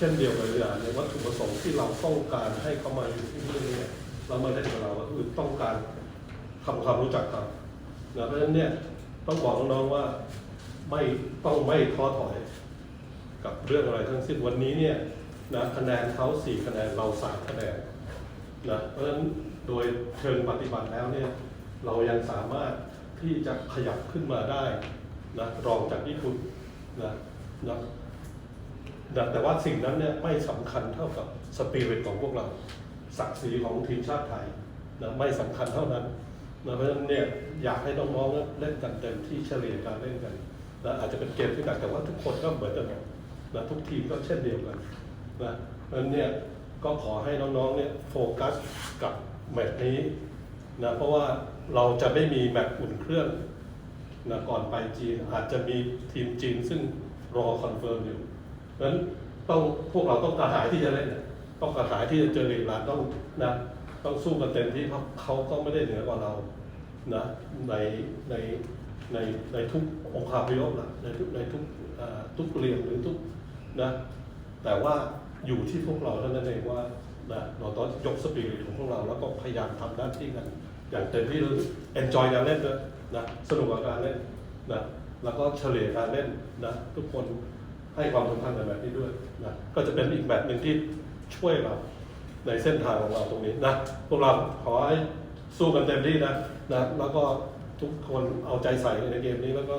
เช่นเดียวกับอย่างในวัตถุประสงค์ที่เราต้องการให้เขามาอยู่ที่นี่เนี่ยเรามาเล่นกับเราก็คือต้องการทำความรู้จักเขานะเพราะฉะนั้นเนี่ยต้องบอกน้องๆว่าไม่ต้องไม่ท้อถอยกับเรื่องอะไรทั้งสิ้นวันนี้เนี่ยนะคะแนนเขาสี่คะแนนเราสามคะแนนนะเพราะฉะนั้นโดยเชิงปฏิบัติแล้วเนี่ยเรายังสามารถที่จะขยับขึ้นมาได้นะรองจากญี่ปุ่นนะนะ นะแต่ว่าสิ่งนั้นเนี่ยไม่สำคัญเท่ากับสปิริตของพวกเรา ศักดิ์ศรีของทีมชาติไทยนะไม่สำคัญเท่านั้นนะเพราะฉะนั้นเนี่ยอยากให้น้องๆเล่นกันเต็มที่เฉลี่ยการเล่นกันนะอาจจะเป็นเกมที่หนักแต่ว่าทุกคนก็เหมือนกันนะทุกทีมก็เช่นเดียวกันนะเพราะฉะนั้นเนี่ยก็ขอให้น้องๆเนี่ยโฟกัสกับแมตช์นี้นะเพราะว่าเราจะไม่มีแมตช์อุ่นเครื่องนะก่อนไปจีนอาจจะมีทีมจีนซึ่งรอคอนเฟิร์มอยู่ เพราะฉะนั้นต้องพวกเราต้องกระหายที่จะเล่นนะต้องกระหายที่จะเจออีรานต้องนะต้องสู้กันเต็มที่เพราะเขาก็ไม่ได้เหนือกว่าเรานะในในในในทุกองค์คาพยพนะในทุกในทุกทุกเรียนหรือทุกนะแต่ว่าอยู่ที่พวกเราเท่านั้นเองว่านะเราต้องยกสปิริตของพวกเราแล้วก็พยายามทำหน้าที่กัน อย่างเต็มที่รู้เอนจอยการเล่นด้วยนะสนุกกับการเล่นนะแล้วก็เฉลี่ยการเล่นนะทุกคน ให้ความสำคัญในแบบนี้ด้วยนะก็จะเป็นอีกแบบหนึ่งที่ช่วยเราในเส้นทางของเราตรงนี้นะพวกเราขอให้สู้กันเต็มที่นะนะแล้วก็ทุกคนเอาใจใส่ในเกมนี้แล้วก็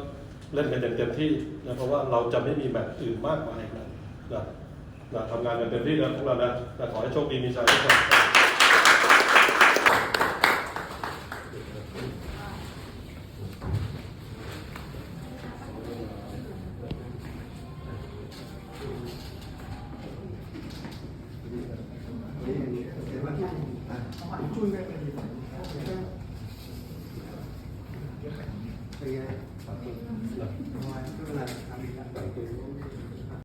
เล่นกันอย่างเต็มที่นะเพราะว่าเราจะไม่มีแบบอื่นมากมายนะนะนะทำงานกันเต็มที่นะพวกเรานะนะขอให้โชคดีมีชัยทุกคน เป็นไงนะทำไมไม่